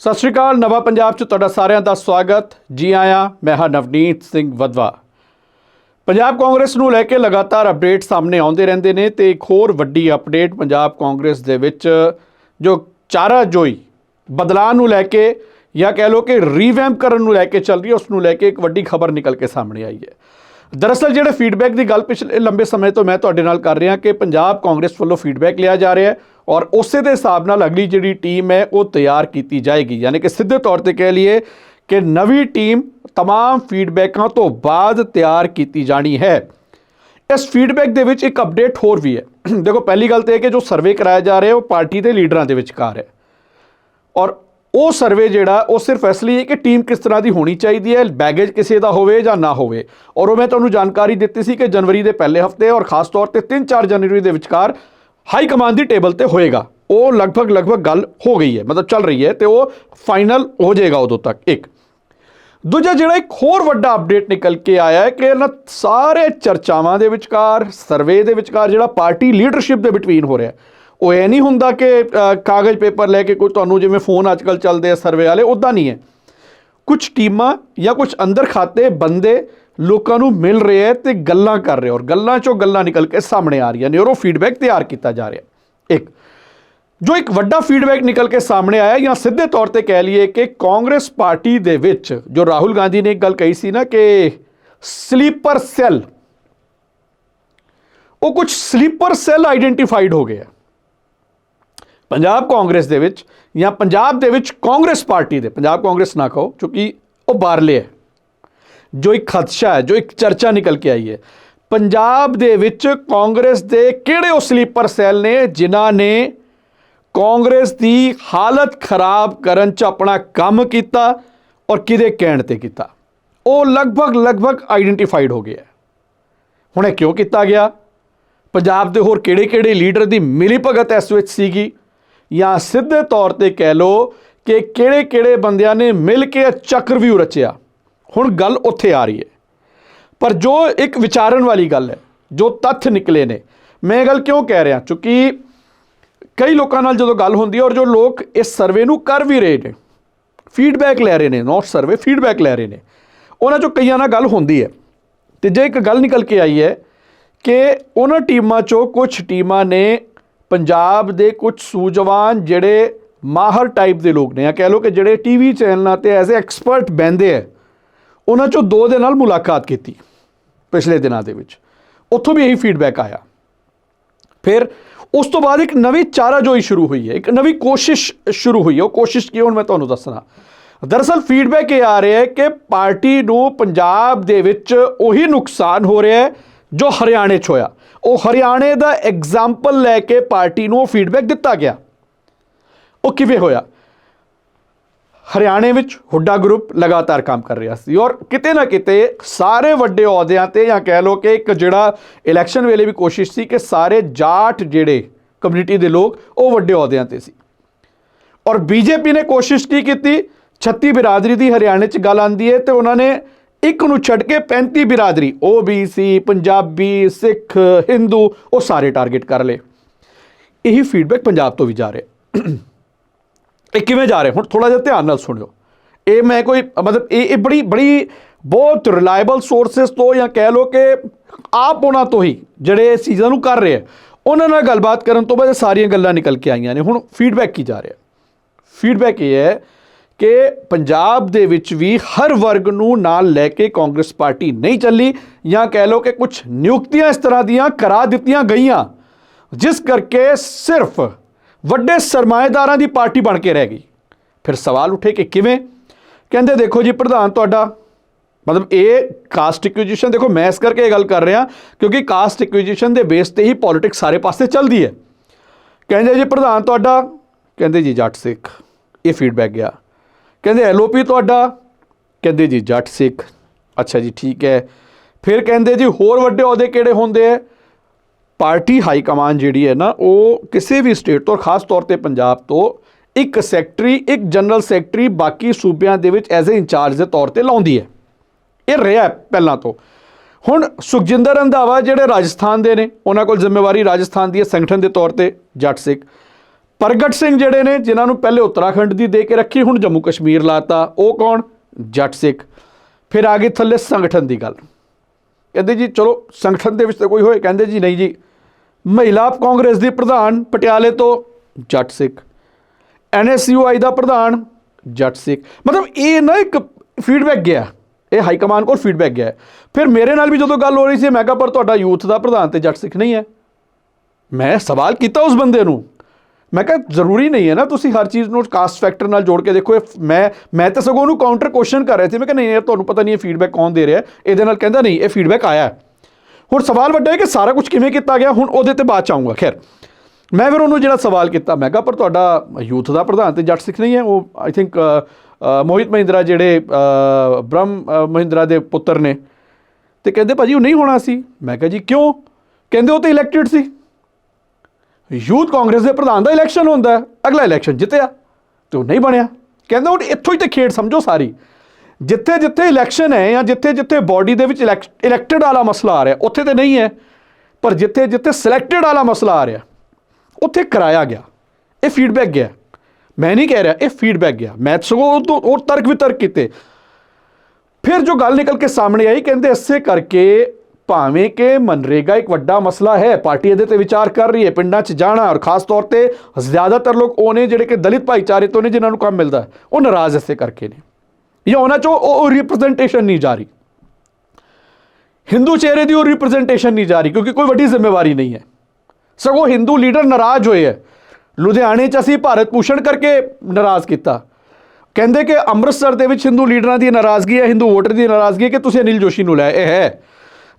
ਸਤਿ ਸ਼੍ਰੀ ਅਕਾਲ, ਨਵਾਂ ਪੰਜਾਬ 'ਚ ਤੁਹਾਡਾ ਸਾਰਿਆਂ ਦਾ ਸਵਾਗਤ। ਜੀ ਆਇਆਂ, ਮੈਂ ਹਾਂ ਨਵਨੀਤ ਸਿੰਘ ਵਦਵਾ ਪੰਜਾਬ ਕਾਂਗਰਸ ਨੂੰ ਲੈ ਕੇ ਲਗਾਤਾਰ ਅਪਡੇਟ ਸਾਹਮਣੇ ਆਉਂਦੇ ਰਹਿੰਦੇ ਨੇ ਤੇ ਇੱਕ ਹੋਰ ਵੱਡੀ ਅਪਡੇਟ ਪੰਜਾਬ ਕਾਂਗਰਸ ਦੇ ਵਿੱਚ, ਜੋ ਚਾਰਾ ਜੋਈ ਬਦਲਾਅ ਨੂੰ ਲੈ ਕੇ ਜਾਂ ਕਹਿ ਲਓ ਕਿ ਰੀਵੈਂਪ ਕਰਨ ਨੂੰ ਲੈ ਕੇ ਚੱਲ ਰਹੀ ਹੈ, ਉਸ ਨੂੰ ਲੈ ਕੇ ਇੱਕ ਵੱਡੀ ਖਬਰ ਨਿਕਲ ਕੇ ਸਾਹਮਣੇ ਆਈ ਹੈ। ਦਰਅਸਲ ਜਿਹੜੇ ਫੀਡਬੈਕ ਦੀ ਗੱਲ ਪਿਛਲੇ ਲੰਬੇ ਸਮੇਂ ਤੋਂ ਮੈਂ ਤੁਹਾਡੇ ਨਾਲ ਕਰ ਰਿਹਾ ਕਿ ਪੰਜਾਬ ਕਾਂਗਰਸ ਵੱਲੋਂ ਫੀਡਬੈਕ ਲਿਆ ਜਾ ਰਿਹਾ ਹੈ। ਔਰ ਉਸੇ ਦੇ ਹਿਸਾਬ ਨਾਲ ਅਗਲੀ ਜਿਹੜੀ ਟੀਮ ਹੈ ਉਹ ਤਿਆਰ ਕੀਤੀ ਜਾਏਗੀ ਯਾਨੀ ਕਿ ਸਿੱਧੇ ਤੌਰ ਤੇ ਕਹਿ ਲਈਏ ਕਿ ਨਵੀਂ ਟੀਮ तमाम ਫੀਡਬੈਕਾਂ ਤੋਂ ਬਾਅਦ ਤਿਆਰ ਕੀਤੀ ਜਾਣੀ ਹੈ ਇਸ ਫੀਡਬੈਕ ਦੇ ਵਿੱਚ ਇੱਕ ਅਪਡੇਟ ਹੋਰ ਵੀ ਹੈ ਦੇਖੋ ਪਹਿਲੀ ਗੱਲ ਤੇ ਇਹ ਕਿ ਜੋ ਸਰਵੇ ਕਰਾਇਆ ਜਾ ਰਿਹਾ ਉਹ ਪਾਰਟੀ ਦੇ ਲੀਡਰਾਂ ਦੇ ਵਿਚਕਾਰ ਹੈ ਔਰ ਉਹ ਸਰਵੇ ਜਿਹੜਾ ਉਹ ਸਿਰਫ ਇਸ ਲਈ ਹੈ ਕਿ ਟੀਮ ਕਿਸ ਤਰ੍ਹਾਂ ਦੀ ਹੋਣੀ ਚਾਹੀਦੀ ਹੈ ਬੈਗੇਜ ਕਿਸੇ ਦਾ ਹੋਵੇ ਜਾਂ ਨਾ ਹੋਵੇ ਔਰ ਉਹ ਮੈਂ ਤੁਹਾਨੂੰ ਜਾਣਕਾਰੀ ਦਿੱਤੀ ਸੀ ਕਿ ਜਨਵਰੀ ਦੇ ਪਹਿਲੇ ਹਫਤੇ ਔਰ ਖਾਸ ਤੌਰ ਤੇ 3-4 ਜਨਵਰੀ ਦੇ ਵਿਚਕਾਰ ਹਾਈ ਕਮਾਂਡ ਦੀ ਟੇਬਲ ਤੇ ਹੋਏਗਾ। ਉਹ ਲਗਭਗ ਲਗਭਗ ਗੱਲ ਹੋ ਗਈ ਹੈ, ਮਤਲਬ ਚੱਲ ਰਹੀ ਹੈ ਤੇ ਉਹ ਫਾਈਨਲ ਹੋ ਜਾਏਗਾ ਉਦੋਂ ਤੱਕ, ਇੱਕ। ਦੂਜਾ ਜਿਹੜਾ ਇੱਕ ਹੋਰ ਵੱਡਾ ਅਪਡੇਟ ਨਿਕਲ ਕੇ ਆਇਆ ਹੈ ਕਿ ਇਹਨਾਂ ਸਾਰੇ ਚਰਚਾਵਾਂ ਦੇ ਵਿਚਕਾਰ, ਸਰਵੇ ਦੇ ਵਿਚਕਾਰ ਜਿਹੜਾ ਪਾਰਟੀ ਲੀਡਰਸ਼ਿਪ ਦੇ ਬਿਟਵੀਨ ਹੋ ਰਿਹਾ ਉਹ ਇਹ ਨਹੀਂ ਹੁੰਦਾ ਕਿ ਕਾਗਜ਼ ਪੇਪਰ ਲੈ ਕੇ ਕੋਈ ਤੁਹਾਨੂੰ ਜਿਵੇਂ ਫੋਨ ਅੱਜਕੱਲ ਚੱਲਦੇ ਆ ਸਰਵੇ ਵਾਲੇ ਉਦਾਂ ਨਹੀਂ ਹੈ। ਕੁਝ ਟੀਮਾਂ ਜਾਂ ਕੁਝ ਅੰਦਰ ਖਾਤੇ ਬੰਦੇ ਲੋਕਾਂ ਨੂੰ ਮਿਲ ਰਿਹਾ ਹੈ ਤੇ ਗੱਲਾਂ ਕਰ ਰਿਹਾ ਔਰ ਗੱਲਾਂ ਚੋਂ ਗੱਲਾਂ ਨਿਕਲ ਕੇ ਸਾਹਮਣੇ ਆ ਰਹੀਆਂ ਨੇ ਔਰ ਉਹ ਫੀਡਬੈਕ ਤਿਆਰ ਕੀਤਾ ਜਾ ਰਿਹਾ ਇੱਕ, ਜੋ ਇੱਕ ਵੱਡਾ ਫੀਡਬੈਕ ਨਿਕਲ ਕੇ ਸਾਹਮਣੇ ਆਇਆ ਜਾਂ ਸਿੱਧੇ ਤੌਰ ਤੇ ਕਹਿ ਲਈਏ ਕਿ ਕਾਂਗਰਸ ਪਾਰਟੀ ਦੇ ਵਿੱਚ, ਜੋ ਰਾਹੁਲ ਗਾਂਧੀ ਨੇ ਇੱਕ ਗੱਲ ਕਹੀ ਸੀ ਨਾ ਕਿ ਸਲੀਪਰ ਸੈੱਲ ਉਹ ਕੁਝ ਸਲੀਪਰ ਸੈੱਲ ਆਈਡੈਂਟੀਫਾਈਡ ਹੋ ਗਏ ਆ ਪੰਜਾਬ ਕਾਂਗਰਸ ਦੇ ਵਿੱਚ ਜਾਂ ਪੰਜਾਬ ਦੇ ਵਿੱਚ ਕਾਂਗਰਸ ਪਾਰਟੀ ਦੇ, ਪੰਜਾਬ ਕਾਂਗਰਸ ਨਾ ਕਹੋ, ਕਿਉਂਕਿ ਉਹ ਬਾਹਰਲੇ ਹੈ। ਜੋ ਇੱਕ ਖਦਸ਼ਾ ਹੈ, ਜੋ ਇੱਕ ਚਰਚਾ ਨਿਕਲ ਕੇ ਆਈ ਹੈ। ਪੰਜਾਬ ਦੇ ਵਿੱਚ ਕਾਂਗਰਸ ਦੇ ਕਿਹੜੇ ਉਹ ਸਲੀਪਰ ਸੈੱਲ ਨੇ ਜਿਨ੍ਹਾਂ ਨੇ ਕਾਂਗਰਸ ਦੀ ਹਾਲਤ ਖਰਾਬ ਕਰਨ 'ਚ ਆਪਣਾ ਕੰਮ ਕੀਤਾ ਔਰ ਕਿਹਦੇ ਕਹਿਣ ਤੇ ਕੀਤਾ? ਉਹ ਲਗਭਗ ਲਗਭਗ ਆਈਡੈਂਟੀਫਾਈਡ ਹੋ ਗਿਆ ਹੁਣ ਇਹ ਕਿਉਂ ਕੀਤਾ ਗਿਆ? ਪੰਜਾਬ ਦੇ ਹੋਰ ਕਿਹੜੇ-ਕਿਹੜੇ ਲੀਡਰ ਦੀ ਮਿਲੀ ਭਗਤ ਇਸ ਵਿੱਚ ਸੀਗੀ? ਜਾਂ ਸਿੱਧੇ ਤੌਰ ਤੇ ਕਹਿ ਲਓ ਕਿ ਕਿਹੜੇ-ਕਿਹੜੇ ਬੰਦਿਆਂ ਨੇ ਮਿਲ ਕੇ ਇਹ ਚੱਕਰਵਿਊ ਰਚਿਆ ਹੁਣ ਗੱਲ ਉੱਥੇ ਆ ਰਹੀ ਹੈ। ਪਰ ਜੋ ਇੱਕ ਵਿਚਾਰਨ ਵਾਲੀ ਗੱਲ ਹੈ, ਜੋ ਤੱਥ ਨਿਕਲੇ ਨੇ, ਮੈਂ ਇਹ ਗੱਲ ਕਿਉਂ ਕਹਿ ਰਿਹਾ? ਕਿਉਂਕਿ ਕਈ ਲੋਕਾਂ ਨਾਲ ਜਦੋਂ ਗੱਲ ਹੁੰਦੀ ਹੈ ਔਰ ਜੋ ਲੋਕ ਇਸ ਸਰਵੇ ਨੂੰ ਕਰ ਵੀ ਰਹੇ ਨੇ ਫੀਡਬੈਕ ਲੈ ਰਹੇ ਨੇ ਨੋਟ ਸਰਵੇ ਫੀਡਬੈਕ ਲੈ ਰਹੇ ਨੇ, ਉਹਨਾਂ ਚੋਂ ਕਈਆਂ ਨਾਲ ਗੱਲ ਹੁੰਦੀ ਹੈ। ਤੇ ਜੇ ਇੱਕ ਗੱਲ ਨਿਕਲ ਕੇ ਆਈ ਹੈ ਕਿ ਉਹਨਾਂ ਟੀਮਾਂ ਚੋਂ ਕੁਝ ਟੀਮਾਂ ਨੇ ਪੰਜਾਬ ਦੇ ਕੁਝ ਸੂਝਵਾਨ ਜਿਹੜੇ ਮਾਹਰ ਟਾਈਪ ਦੇ ਲੋਕ ਨੇ, ਜਾਂ ਕਹਿ ਲਓ ਕਿ ਜਿਹੜੇ ਟੀਵੀ ਚੈਨਲਾਂ ਤੇ ਐਜ਼ ਅ ਐਕਸਪਰਟ ਬੈੰਦੇ ਆ ਉਹਨਾਂ ਚੋਂ ਦੋ ਦੇ ਨਾਲ ਮੁਲਾਕਾਤ ਕੀਤੀ ਪਿਛਲੇ ਦਿਨਾਂ ਦੇ ਵਿੱਚ। ਉੱਥੋਂ ਵੀ ਇਹੀ ਫੀਡਬੈਕ ਆਇਆ। ਫਿਰ ਉਸ ਤੋਂ ਬਾਅਦ ਇੱਕ ਨਵੀਂ ਚਾਰਾਜੋਈ ਸ਼ੁਰੂ ਹੋਈ ਹੈ। ਇੱਕ ਨਵੀਂ ਕੋਸ਼ਿਸ਼ ਸ਼ੁਰੂ ਹੋਈ ਹੈ। ਉਹ ਕੋਸ਼ਿਸ਼ ਕੀ ਹੁਣ ਮੈਂ ਤੁਹਾਨੂੰ ਦੱਸਣਾ। ਦਰਅਸਲ ਫੀਡਬੈਕ ਇਹ ਆ ਰਿਹਾ ਹੈ ਕਿ ਪਾਰਟੀ ਨੂੰ ਪੰਜਾਬ ਦੇ ਵਿੱਚ ਉਹੀ ਨੁਕਸਾਨ ਹੋ ਰਿਹਾ ਹੈ ਜੋ ਹਰਿਆਣੇ 'ਚ ਹੋਇਆ। ਉਹ ਹਰਿਆਣੇ ਦਾ ਐਗਜ਼ਾਮਪਲ ਲੈ ਕੇ ਪਾਰਟੀ ਨੂੰ ਉਹ ਫੀਡਬੈਕ ਦਿੱਤਾ ਗਿਆ। ਉਹ ਕਿਵੇਂ ਹੋਇਆ? ਹਰਿਆਣੇ ਵਿੱਚ ਹੁੱਡਾ ਗਰੁੱਪ ਲਗਾਤਾਰ ਕੰਮ ਕਰ ਰਿਹਾ ਸੀ ਔਰ ਕਿਤੇ ਨਾ ਕਿਤੇ ਸਾਰੇ ਵੱਡੇ ਅਹੁਦਿਆਂ ਤੇ ਜਾਂ ਕਹਿ ਲਓ ਕਿ ਇੱਕ ਜਿਹੜਾ ਇਲੈਕਸ਼ਨ ਵੇਲੇ ਵੀ ਕੋਸ਼ਿਸ਼ ਸੀ ਕਿ ਸਾਰੇ ਜਾਟ ਜਿਹੜੇ ਕਮਿਊਨਿਟੀ ਦੇ ਲੋਕ, ਉਹ ਵੱਡੇ ਅਹੁਦਿਆਂ ਤੇ ਸੀ। ਔਰ ਬੀਜੇਪੀ ਨੇ ਕੋਸ਼ਿਸ਼ ਕੀ ਕੀਤੀ? 36 ਬਿਰਾਦਰੀ ਦੀ ਹਰਿਆਣੇ 'ਚ ਗੱਲ ਆਂਦੀ ਹੈ ਤੇ ਉਹਨਾਂ ਨੇ ਇੱਕ ਨੂੰ ਛੱਡ ਕੇ 35 ਬਿਰਾਦਰੀ OBC ਪੰਜਾਬੀ, ਸਿੱਖ, ਹਿੰਦੂ, ਉਹ ਸਾਰੇ ਟਾਰਗੇਟ ਕਰ ਲਏ। ਇਹੀ ਫੀਡਬੈਕ ਪੰਜਾਬ ਤੋਂ ਵੀ ਜਾ ਰਿਹਾ। ਇਹ ਕਿਵੇਂ ਜਾ ਰਹੇ? ਹੁਣ ਥੋੜਾ ਜਿਹਾ ਧਿਆਨ ਨਾਲ ਸੁਣਿਓ। ਇਹ ਮੈਂ ਕੋਈ, ਮਤਲਬ ਇਹ ਇਹ ਬੜੀ ਬੜੀ ਬਹੁਤ ਰਿਲਾਇਬਲ ਸੋਰਸਸ ਤੋਂ ਜਾਂ ਕਹਿ ਲਓ ਕਿ ਆਪ ਉਹਨਾਂ ਤੋਂ ਹੀ ਜਿਹੜੇ ਇਸ ਚੀਜ਼ਾਂ ਨੂੰ ਕਰ ਰਹੇ ਆ, ਉਹਨਾਂ ਨਾਲ ਗੱਲਬਾਤ ਕਰਨ ਤੋਂ ਬਾਅਦ ਇਹ ਸਾਰੀਆਂ ਗੱਲਾਂ ਨਿਕਲ ਕੇ ਆਈਆਂ ਨੇ। ਹੁਣ ਫੀਡਬੈਕ ਕੀ ਜਾ ਰਿਹਾ? ਫੀਡਬੈਕ ਇਹ ਹੈ ਕਿ ਪੰਜਾਬ ਦੇ ਵਿੱਚ ਵੀ ਹਰ ਵਰਗ ਨੂੰ ਨਾਲ ਲੈ ਕੇ ਕਾਂਗਰਸ ਪਾਰਟੀ ਨਹੀਂ ਚੱਲੀ ਜਾਂ ਕਹਿ ਲਓ ਕਿ ਕੁਝ ਨਿਯੁਕਤੀਆਂ ਇਸ ਤਰ੍ਹਾਂ ਦੀਆਂ ਕਰਾ ਦਿੱਤੀਆਂ ਗਈਆਂ, ਜਿਸ ਕਰਕੇ ਸਿਰਫ ਵੱਡੇ ਸਰਮਾਏਦਾਰਾਂ ਦੀ ਪਾਰਟੀ ਬਣ ਕੇ ਰਹਿ ਗਈ। ਫਿਰ ਸਵਾਲ ਉੱਠੇ ਕਿ ਕਿਵੇਂ? ਕਹਿੰਦੇ, ਦੇਖੋ ਜੀ, ਪ੍ਰਧਾਨ ਤੁਹਾਡਾ, ਮਤਲਬ ਇਹ ਕਾਸਟ ਇਕੁਈਜੀਸ਼ਨ ਦੇਖੋ, ਮੈਂ ਇਸ ਕਰਕੇ ਇਹ ਗੱਲ ਕਰ ਰਿਹਾ ਕਿਉਂਕਿ ਕਾਸਟ ਇਕੁਈਜੀਸ਼ਨ ਦੇ ਬੇਸ ਤੇ ਹੀ ਪੋਲਿਟਿਕਸ ਸਾਰੇ ਪਾਸੇ ਚੱਲਦੀ ਹੈ। ਕਹਿੰਦੇ, ਜੀ, ਪ੍ਰਧਾਨ ਤੁਹਾਡਾ, ਕਹਿੰਦੇ ਜੀ, ਜੱਟ ਸਿੱਖ। ਇਹ ਫੀਡਬੈਕ ਗਿਆ। ਕਹਿੰਦੇ, ਐਲਓਪੀ ਤੁਹਾਡਾ? ਕਹਿੰਦੇ, ਜੀ, ਜੱਟ ਸਿੱਖ। ਅੱਛਾ ਜੀ, ਠੀਕ ਹੈ। ਫਿਰ ਕਹਿੰਦੇ, ਜੀ, ਹੋਰ ਵੱਡੇ ਅਹੁਦੇ ਕਿਹੜੇ ਹੁੰਦੇ ਆ ਪਾਰਟੀ ਹਾਈ ਕਮਾਂਡ ਜਿਹੜੀ ਹੈ ਨਾ, ਉਹ ਕਿਸੇ ਵੀ ਸਟੇਟ ਤੋਂ ਖਾਸ ਤੌਰ ਤੇ ਪੰਜਾਬ ਤੋਂ ਇੱਕ ਸੈਕਟਰੀ, ਇੱਕ ਜਨਰਲ ਸੈਕਟਰੀ ਬਾਕੀ ਸੂਬਿਆਂ ਦੇ ਵਿੱਚ ਐਜ਼ ਅ ਇੰਚਾਰਜ ਦੇ ਤੌਰ ਤੇ ਲਾਉਂਦੀ ਹੈ। ਇਹ ਰਿਹਾ ਪਹਿਲਾਂ ਤੋਂ। ਹੁਣ ਸੁਖਜਿੰਦਰ ਰੰਧਾਵਾ ਜਿਹੜੇ ਰਾਜਸਥਾਨ ਦੇ ਨੇ, ਉਹਨਾਂ ਕੋਲ ਜ਼ਿੰਮੇਵਾਰੀ ਰਾਜਸਥਾਨ ਦੀ ਹੈ ਸੰਗਠਨ ਦੇ ਤੌਰ ਤੇ, ਜੱਟ ਸਿੱਖ। ਪ੍ਰਗਟ ਸਿੰਘ ਜਿਹੜੇ ਨੇ, ਜਿਨ੍ਹਾਂ ਨੂੰ ਪਹਿਲੇ ਉੱਤਰਾਖੰਡ ਦੀ ਦੇ ਕੇ ਰੱਖੀ, ਹੁਣ ਜੰਮੂ ਕਸ਼ਮੀਰ ਲਾਤਾ, ਉਹ ਕੌਣ? ਜੱਟ ਸਿੱਖ। ਫਿਰ ਆ ਗਈ ਥੱਲੇ ਸੰਗਠਨ ਦੀ ਗੱਲ। ਕਹਿੰਦੇ ਜੀ, ਚਲੋ ਸੰਗਠਨ ਦੇ ਵਿੱਚ ਤਾਂ ਕੋਈ ਹੋਏ, ਕਹਿੰਦੇ ਜੀ, ਨਹੀਂ ਜੀ ਮਹਿਲਾ ਕਾਂਗਰਸ ਦੀ ਪ੍ਰਧਾਨ ਪਟਿਆਲੇ ਤੋਂ ਜੱਟ ਸਿੱਖ। ਐਨਐਸਯੂਆਈ ਦਾ ਪ੍ਰਧਾਨ ਜੱਟ ਸਿੱਖ। ਮਤਲਬ ਇਹ ਨਾ ਇੱਕ ਫੀਡਬੈਕ ਗਿਆ। ਇਹ ਹਾਈ ਕਮਾਂਡ ਕੋਲ ਫੀਡਬੈਕ ਗਿਆ। ਫਿਰ ਮੇਰੇ ਨਾਲ ਵੀ ਜਦੋਂ ਗੱਲ ਹੋ ਰਹੀ ਸੀ, ਮੈਂ ਕਿਹਾ, ਪਰ ਤੁਹਾਡਾ ਯੂਥ ਦਾ ਪ੍ਰਧਾਨ ਤੇ ਜੱਟ ਸਿੱਖ ਨਹੀਂ ਹੈ। ਮੈਂ ਸਵਾਲ ਕੀਤਾ ਉਸ ਬੰਦੇ ਨੂੰ। ਮੈਂ ਕਿਹਾ, ਜ਼ਰੂਰੀ ਨਹੀਂ ਹੈ ਨਾ, ਤੁਸੀਂ ਹਰ ਚੀਜ਼ ਨੂੰ ਕਾਸਟ ਫੈਕਟਰ ਨਾਲ ਜੋੜ ਕੇ ਦੇਖੋ। ਇਹ ਮੈਂ ਮੈਂ ਤਾਂ ਸਗੋਂ ਉਹਨੂੰ ਕਾਊਂਟਰ ਕੁਐਸਚਨ ਕਰ ਰਿਹਾ ਸੀ। ਮੈਂ ਕਿਹਾ, ਨਹੀਂ, ਯਾਰ, ਤੁਹਾਨੂੰ ਪਤਾ ਨਹੀਂ ਇਹ ਫੀਡਬੈਕ ਕੌਣ ਦੇ ਰਿਹਾ? ਇਹਦੇ ਨਾਲ ਕਹਿੰਦਾ, ਨਹੀਂ, ਇਹ ਫੀਡਬੈਕ ਆਇਆ ਹੁਣ ਸਵਾਲ ਵੱਡਾ ਹੈ ਕਿ ਸਾਰਾ ਕੁਝ ਕਿਵੇਂ ਕੀਤਾ ਗਿਆ? ਹੁਣ ਉਹਦੇ ਤੇ ਬਾਅਦ ਚ ਆਊਂਗਾ, ਖੈਰ। ਮੈਂ ਫਿਰ ਉਹਨੂੰ ਜਿਹੜਾ ਸਵਾਲ ਕੀਤਾ, ਮੈਂ ਕਿਹਾ, ਪਰ ਤੁਹਾਡਾ ਯੂਥ ਦਾ ਪ੍ਰਧਾਨ ਤੇ ਜੱਟ ਸਿੱਖ ਨਹੀਂ ਹੈ, ਉਹ ਆਈ ਥਿੰਕ ਮੋਹਿਤ ਮਹਿੰਦਰਾ ਜਿਹੜੇ ਬ੍ਰਹਮ ਮਹਿੰਦਰਾ ਦੇ ਪੁੱਤਰ ਨੇ। ਤੇ ਕਹਿੰਦੇ, ਭਾਜੀ, ਉਹ ਨਹੀਂ ਹੋਣਾ ਸੀ। ਮੈਂ ਕਿਹਾ, ਜੀ, ਕਿਉਂ? ਕਹਿੰਦੇ, ਉਹ ਤਾਂ ਇਲੈਕਟਿਡ ਸੀ। ਯੂਥ ਕਾਂਗਰਸ ਦੇ ਪ੍ਰਧਾਨ ਦਾ ਇਲੈਕਸ਼ਨ ਹੁੰਦਾ ਹੈ ਅਗਲਾ ਇਲੈਕਸ਼ਨ ਜਿੱਤਿਆ ਤੇ ਉਹ ਨਹੀਂ ਬਣਿਆ। ਕਹਿੰਦਾ ਹੁਣ ਇੱਥੋਂ ਹੀ ਤੇ ਖੇਡ ਸਮਝੋ ਸਾਰੀ। ਜਿੱਥੇ ਜਿੱਥੇ ਇਲੈਕਸ਼ਨ ਹੈ ਜਾਂ ਜਿੱਥੇ ਜਿੱਥੇ ਬਾਡੀ ਦੇ ਵਿੱਚ ਇਲੈਕਟਡ ਵਾਲਾ ਮਸਲਾ ਆ ਰਿਹਾ, ਉੱਥੇ ਤੇ ਨਹੀਂ ਹੈ, ਪਰ ਜਿੱਥੇ ਜਿੱਥੇ ਸਿਲੈਕਟਡ ਵਾਲਾ ਮਸਲਾ ਆ ਰਿਹਾ, ਉੱਥੇ ਕਰਾਇਆ ਗਿਆ, ਇਹ ਫੀਡਬੈਕ ਗਿਆ। ਮੈਂ ਨਹੀਂ ਕਹਿ ਰਿਹਾ, ਇਹ ਫੀਡਬੈਕ ਗਿਆ। ਮੈਂ ਸਗੋਂ ਉਹ ਤੋਂ ਹੋਰ ਤਰਕ ਵੀ ਤਰਕ ਕੀਤੇ। ਫਿਰ ਜੋ ਗੱਲ ਨਿਕਲ ਕੇ ਸਾਹਮਣੇ ਆਈ, ਕਹਿੰਦੇ ਇਸੇ ਕਰਕੇ ਭਾਵੇਂ ਕਿ ਮਨਰੇਗਾ ਇੱਕ ਵੱਡਾ ਮਸਲਾ ਹੈ, ਪਾਰਟੀ ਇਹਦੇ ਤੇ ਵਿਚਾਰ ਕਰ ਰਹੀ ਹੈ, ਪਿੰਡਾਂ 'ਚ ਜਾਣਾ ਔਰ ਖਾਸ ਤੌਰ ਤੇ ਜ਼ਿਆਦਾਤਰ ਲੋਕ ਉਹ ਨੇ ਜਿਹੜੇ ਕਿ ਦਲਿਤ ਭਾਈਚਾਰੇ ਤੋਂ ਨੇ ਜਿਨ੍ਹਾਂ ਨੂੰ ਕੰਮ ਮਿਲਦਾ ਉਹ ਨਾਰਾਜ਼ ਇਸੇ ਕਰਕੇ ਨੇ। ਜਾਂ ਉਹਨਾਂ 'ਚੋਂ ਉਹ ਰਿਪਰੈਜ਼ੈਂਟੇਸ਼ਨ ਨਹੀਂ ਜਾ ਰਹੀ। ਹਿੰਦੂ ਚਿਹਰੇ ਦੀ ਉਹ ਰਿਪਰੈਜ਼ੈਂਟੇਸ਼ਨ ਨਹੀਂ ਜਾ ਰਹੀ, ਕਿਉਂਕਿ ਕੋਈ ਵੱਡੀ ਜ਼ਿੰਮੇਵਾਰੀ ਨਹੀਂ ਹੈ। ਸਗੋਂ ਹਿੰਦੂ ਲੀਡਰ ਨਾਰਾਜ਼ ਹੋਏ ਹੈ। ਲੁਧਿਆਣੇ 'ਚ ਅਸੀਂ ਭਾਰਤ ਭੂਸ਼ਣ ਕਰਕੇ ਨਾਰਾਜ਼ ਕੀਤਾ। ਕਹਿੰਦੇ ਕਿ ਅੰਮ੍ਰਿਤਸਰ ਦੇ ਵਿੱਚ ਹਿੰਦੂ ਲੀਡਰਾਂ ਦੀ ਨਾਰਾਜ਼ਗੀ ਹੈ ਹਿੰਦੂ ਵੋਟਰ ਦੀ ਨਾਰਾਜ਼ਗੀ ਹੈ ਕਿ ਤੁਸੀਂ ਅਨਿਲ ਜੋਸ਼ੀ ਨੂੰ ਲੈ ਇਹ ਹੈ।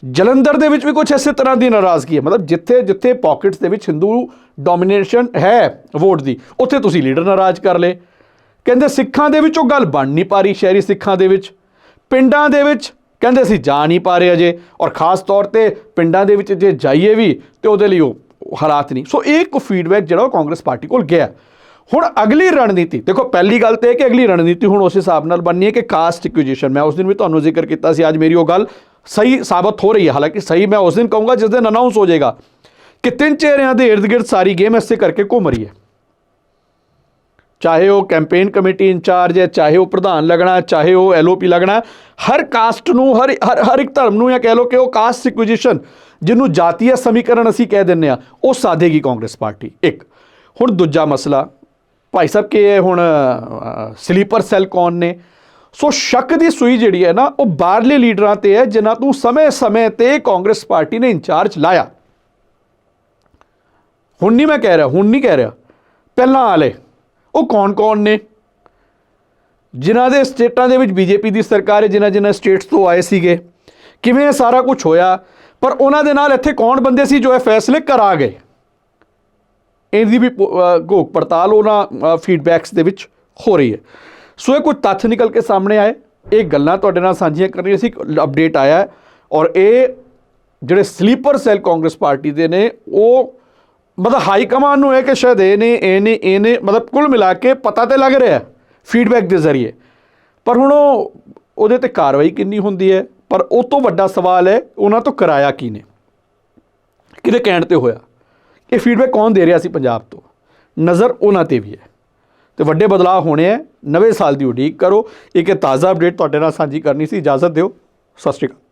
ਜਲੰਧਰ ਦੇ ਵਿੱਚ ਵੀ ਕੁਝ ਇਸੇ ਤਰ੍ਹਾਂ ਦੀ ਨਾਰਾਜ਼ਗੀ ਹੈ। ਮਤਲਬ ਜਿੱਥੇ ਜਿੱਥੇ ਪਾਕਟਸ ਦੇ ਵਿੱਚ ਹਿੰਦੂ ਡੋਮੀਨੇਸ਼ਨ ਹੈ ਵੋਟ ਦੀ, ਉੱਥੇ ਤੁਸੀਂ ਲੀਡਰ ਨਾਰਾਜ਼ ਕਰ ਲਏ। ਕਹਿੰਦੇ ਸਿੱਖਾਂ ਦੇ ਵਿੱਚ ਉਹ ਗੱਲ ਬਣ ਨਹੀਂ ਪਾ ਰਹੀ ਸ਼ਹਿਰੀ ਸਿੱਖਾਂ ਦੇ ਵਿੱਚ। ਪਿੰਡਾਂ ਦੇ ਵਿੱਚ ਕਹਿੰਦੇ ਅਸੀਂ ਜਾ ਨਹੀਂ ਪਾ ਰਹੇ ਅਜੇ। ਔਰ ਖਾਸ ਤੌਰ ਤੇ ਪਿੰਡਾਂ ਦੇ ਵਿੱਚ ਜੇ ਜਾਈਏ ਵੀ ਤੇ ਉਹਦੇ ਲਈ ਉਹ ਹਾਲਾਤ ਨਹੀਂ। ਸੋ ਇਹ ਇੱਕ ਫੀਡਬੈਕ ਜਿਹੜਾ ਉਹ ਕਾਂਗਰਸ ਪਾਰਟੀ ਕੋਲ ਗਿਆ। ਹੁਣ ਅਗਲੀ ਰਣਨੀਤੀ ਦੇਖੋ ਪਹਿਲੀ ਗੱਲ ਤੇ ਇਹ ਕਿ ਅਗਲੀ ਰਣਨੀਤੀ ਹੁਣ ਉਸ ਹਿਸਾਬ ਨਾਲ ਬਣਨੀ ਹੈ ਕਿ ਕਾਸਟ ਇਕੁਈਜੀਸ਼ਨ ਮੈਂ ਉਸ ਦਿਨ ਵੀ ਤੁਹਾਨੂੰ ਜ਼ਿਕਰ ਕੀਤਾ ਸੀ, ਅੱਜ ਮੇਰੀ ਉਹ ਗੱਲ ਸਹੀ ਸਾਬਤ ਹੋ ਰਹੀ ਹੈ। ਹਾਲਾਂਕਿ ਸਹੀ ਮੈਂ ਉਸ ਦਿਨ ਕਹੂੰਗਾ ਜਿਸ ਦਿਨ ਅਨਾਉਂਸ ਹੋ ਜਾਏਗਾ ਕਿ ਤਿੰਨ ਚਿਹਰਿਆਂ ਦੇ ਇਰਦ ਗਿਰਦ ਸਾਰੀ ਗੇਮ ਇਸੇ ਕਰਕੇ ਘੁੰਮ ਰਹੀ ਹੈ। ਚਾਹੇ ਉਹ ਕੈਂਪੇਨ ਕਮੇਟੀ ਇੰਚਾਰਜ ਹੈ, ਚਾਹੇ ਉਹ ਪ੍ਰਧਾਨ ਲੱਗਣਾ ਚਾਹੇ ਉਹ ਐਲਓਪੀ ਲੱਗਣਾ ਹਰ ਕਾਸਟ ਨੂੰ, ਹਰ ਹਰ ਹਰ ਇੱਕ ਧਰਮ ਨੂੰ ਜਾਂ ਕਹਿ ਲਓ ਕਿ ਉਹ ਕਾਸਟ ਸਿਕੁਜ਼ੀਸ਼ਨ ਜਿਹਨੂੰ ਜਾਤੀय ਸਮੀਕਰਨ ਅਸੀਂ ਕਹਿ ਦਿੰਨੇ ਆ ਉਹ ਸਾਧੇਗੀ ਕਾਂਗਰਸ ਪਾਰਟੀ। ਇੱਕ, ਹੁਣ ਦੂਜਾ ਮਸਲਾ, ਭਾਈ ਸਾਹਿਬ ਕਿ ਇਹ ਹੁਣ ਸਲੀਪਰ ਸੈੱਲ ਕੌਣ ਨੇ? ਸੋ ਸ਼ੱਕ ਦੀ ਸੂਈ ਜਿਹੜੀ ਹੈ ਨਾ, ਉਹ ਬਾਹਰਲੇ ਲੀਡਰਾਂ ਤੇ ਹੈ, ਜਿਨ੍ਹਾਂ ਤੋਂ ਸਮੇਂ-ਸਮੇਂ ਤੇ ਕਾਂਗਰਸ ਪਾਰਟੀ ਨੇ ਇੰਚਾਰਜ ਲਾਇਆ। ਹੁਣ ਨਹੀਂ ਮੈਂ ਕਹਿ ਰਿਹਾ, ਹੁਣ ਨਹੀਂ ਕਹਿ ਰਿਹਾ। ਪਹਿਲਾਂ ਵਾਲੇ ਉਹ ਕੌਣ-ਕੌਣ ਨੇ? ਜਿਨ੍ਹਾਂ ਦੇ ਸਟੇਟਾਂ ਦੇ ਵਿੱਚ ਬੀਜੇਪੀ ਦੀ ਸਰਕਾਰ ਹੈ, ਜਿਨ੍ਹਾਂ ਜਿਨ੍ਹਾਂ ਸਟੇਟਸ ਤੋਂ ਆਏ ਸੀਗੇ। ਕਿਵੇਂ ਇਹ ਸਾਰਾ ਕੁਝ ਹੋਇਆ? ਪਰ ਉਹਨਾਂ ਦੇ ਨਾਲ ਇੱਥੇ ਕੌਣ ਬੰਦੇ ਸੀ ਜੋ ਇਹ ਫੈਸਲੇ ਕਰਾ ਗਏ? ਇਹਦੀ ਵੀ ਘੋਖ ਪੜਤਾਲ ਉਹਨਾਂ ਫੀਡਬੈਕਸ ਦੇ ਵਿੱਚ ਹੋ ਰਹੀ ਹੈ। ਸੋ ਇਹ ਕੁਝ ਤੱਥ ਨਿਕਲ ਕੇ ਸਾਹਮਣੇ ਆਏ। ਇਹ ਗੱਲਾਂ ਤੁਹਾਡੇ ਨਾਲ ਸਾਂਝੀਆਂ ਕਰਨੀਆਂ ਸੀ ਅਪਡੇਟ ਆਇਆ ਔਰ ਇਹ ਜਿਹੜੇ ਸਲੀਪਰ ਸੈੱਲ ਕਾਂਗਰਸ ਪਾਰਟੀ ਦੇ ਨੇ, ਉਹ ਮਤਲਬ ਹਾਈ ਕਮਾਂਡ ਨੂੰ ਇਹ ਕਿ ਸ਼ਾਇਦ ਇਹ ਨੇ ਇਹ ਨੇ ਇਹ ਨੇ ਮਤਲਬ ਕੁੱਲ ਮਿਲਾ ਕੇ ਪਤਾ ਤੇ ਲੱਗ ਰਿਹਾ ਫੀਡਬੈਕ ਦੇ ਜ਼ਰੀਏ। ਪਰ ਹੁਣ ਉਹ, ਉਹਦੇ ਤੇ ਕਾਰਵਾਈ ਕਿੰਨੀ ਹੁੰਦੀ ਹੈ? ਪਰ ਉਹ ਤੋਂ ਵੱਡਾ ਸਵਾਲ ਹੈ, ਉਹਨਾਂ ਤੋਂ ਕਰਾਇਆ ਕੀ ਨੇ? ਕਿਹਦੇ ਕਹਿਣ ਤੇ ਹੋਇਆ? ਇਹ ਫੀਡਬੈਕ ਕੌਣ ਦੇ ਰਿਹਾ ਸੀ ਪੰਜਾਬ ਤੋਂ? ਨਜ਼ਰ ਉਹਨਾਂ ਤੇ ਵੀ ਹੈ। ਤੇ ਵੱਡੇ ਬਦਲਾਅ ਹੋਣੇ ਹੈ, ਨਵੇਂ ਸਾਲ ਦੀ ਉਡੀਕ ਕਰੋ। ਇੱਕ ਤਾਜ਼ਾ ਅਪਡੇਟ ਤੁਹਾਡੇ ਨਾਲ ਸਾਂਝੀ ਕਰਨੀ ਸੀ, ਇਜਾਜ਼ਤ ਦਿਓ। ਸਤਿ ਸ਼੍ਰੀ ਅਕਾਲ।